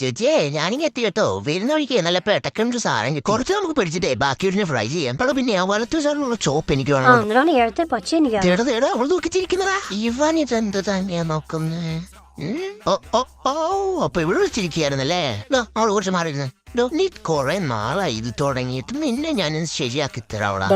ചേച്ചിയെ ഞാനിങ്ങ് എത്തി കേട്ടോ വരുന്ന വഴിക്ക് നല്ല ഒരു സാധനം കിട്ടി. കുറച്ച് നമുക്ക് പിടിച്ചിട്ടേ ബാക്കി ഒരു ഫ്രൈ ചെയ്യാം. അവിടെ പിന്നെ വലത്തു സാറിനുള്ള ചോപ്പ് എനിക്ക് വേണം. തേടാ തേടാ അവൾ നോക്കിച്ചിരിക്കുന്നതാ ഇവൻ ഇതെന്ത് തന്നെയാ നോക്കുന്നത് ഓ ഓ ഓ അപ്പൊ ഇവിടെ വിളിച്ചിരിക്കുകയായിരുന്നല്ലേ ദാ, അവൾ കുറച്ച് മാറിയിരുന്നെ. ഡോ, നീ കൊറേ നാളായി ഇത് തുടങ്ങിയിട്ട്. നിന്നെ ഞാൻ ശരിയാക്കി തരാവടാ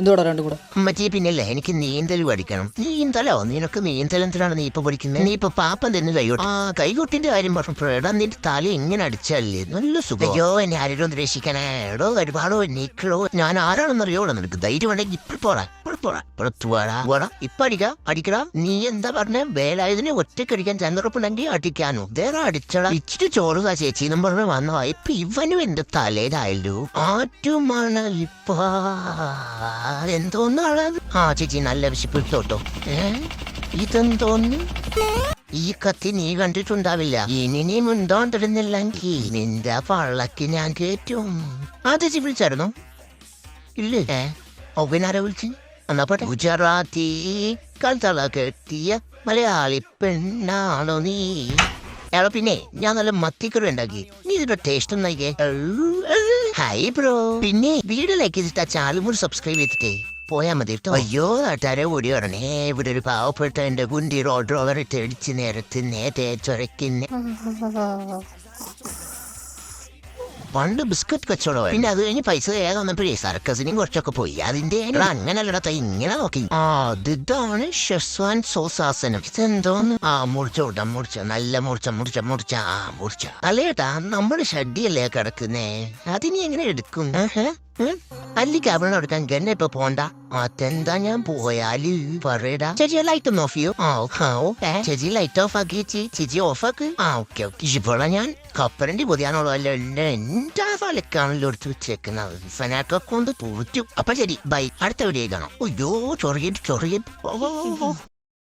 എന്തുവാടാ രണ്ടും കൂടെ. മറ്റേ പിന്നല്ലേ എനിക്ക് നീന്തൽ പഠിക്കണം. നീന്തലോ? നിനക്ക് നീന്തൽ എന്തിനാണ് നീ ഇപ്പൊ പഠിക്കുന്നത് നീ ഇപ്പൊ പാപ്പം തന്നെ കൈകൊട്ടി. ആ കൈകൊട്ടിന്റെ കാര്യം പറഞ്ഞപ്പോഴാ നിന്റെ തല എങ്ങനെ അടിച്ചല്ലേ നല്ല സുഖം. അയ്യോ എന്നെ ആരോടും രക്ഷിക്കണേ എടോ ഒരുപാടോ നീക്കളോ. ഞാൻ ആരാണെന്നറിയോ? നിനക്ക് ധൈര്യം ഉണ്ടെങ്കിൽ ഇപ്പോൾ പോടാ. പോടാ പുറത്തു പോടാ പോടാ ഇപ്പൊ അടിക്കാം അടിക്കണം. നീ എന്താ പറഞ്ഞ? വേലായുധനെ ഒറ്റക്കടിക്കാൻ ചന്ദ്രപ്പുണ്ടെങ്കിൽ അടിക്കാനോ. വേറെ അടിച്ചടാ ഇച്ചിരി ചോറ് താ ചേച്ചി എന്നും പറഞ്ഞ് വന്നോ ഇപ്പൊ ഇവനും എന്റെ തലയിലായല്ലോ. ഇപ്പൊ. എന്തോന്നാണ് ആ ചേച്ചി നല്ല വിശപ്പിട്ടോട്ടോ. ഏ? ഇതെന്തോന്ന്? ഈ കത്തി നീ കണ്ടിട്ടുണ്ടാവില്ല. ഇനി നീ മുണ്ടോണ്ടിരുന്നില്ലെങ്കിൽ നിന്റെ പള്ളക്ക് ഞാൻ കേറ്റും. അത് വിളിച്ചായിരുന്നു? ഇല്ലേ? ഏ? ആരാ വിളിച്ച്? എന്നാ പോട്ടെ. ഗുജറാത്തി കൽത്തള കെട്ടിയ മലയാളി പെണ്ണാണോ നീ? എടാ പിന്നെ ഞാൻ നല്ല മത്തിക്കറി ഉണ്ടാക്കി. നീ ഇതിന്റെ ടേസ്റ്റ് ഒന്നായിക്കേ ഹായ് ബ്രോ പിന്നെ വീഡിയോയിലേക്ക് ഇഷ്ട ചാനൽ കൂടി സബ്സ്ക്രൈബ് ചെയ്തിട്ടേ. പോയാ മതി കേട്ടോ അയ്യോ നാട്ടാരെ ഓടി വരണേ. ഇവിടെ ഒരു പാവപ്പെട്ട എന്റെ കുണ്ടി റോഡ് റോവർ തെടിച്ച് നേരത്ത് നേരെ ചൊരക്കുന്നേ പണ്ട് ബിസ്ക്കറ്റ് കച്ചവടം പിന്നെ അത് കഴിഞ്ഞ് പൈസ വേഗം വന്നപ്പോഴേ സർക്കസിനും കുറച്ചൊക്കെ പോയി. അതിന്റെ അങ്ങനല്ലടത്ത ഇങ്ങനെ നോക്കി. ആ ഇതാണ് ഷെസ്വാൻ സോസാസനം ഇതെന്തോന്ന്? ആ മുറിച്ച വിടാം മുറിച്ച. നല്ല മുറിച്ച മുറിച്ച മുറിച്ച. ആ മുറിച്ച. അല്ലേട്ടാ നമ്മുടെ ഷഡിയല്ലേ കിടക്കുന്നേ? അതിനി എങ്ങനെ എടുക്കും? അല്ലിക്ക് അവിടെ എടുക്കാൻ ഗന്നെ ഇപ്പൊ പോണ്ട. അതെന്താ ഞാൻ പോയാൽ പറയടാ. ചേച്ചി ലൈറ്റ് ഒന്ന് ഓഫ് ചെയ്യൂ. ആ ആ ഓക്കെ. ചേച്ചി ലൈറ്റ് ഓഫ് ആക്കി ചേച്ചി. ഓഫ് ആക്ക്. ആ ഓക്കെ ഓക്കെ. ഇപ്പോഴാ ഞാൻ കപ്പലണ്ടി അല്ല എന്റെ തലക്കാണല്ലോ എടുത്ത് വെച്ചേക്കുന്നത്. ഫനാറ്റോ കൊണ്ട് തോറ്റു അപ്പൊ ശരി ബൈ അടുത്ത വീഡിയോ കാണാം. അയ്യോ ചൊറിയിട്ട് ചൊറിയിട്ട്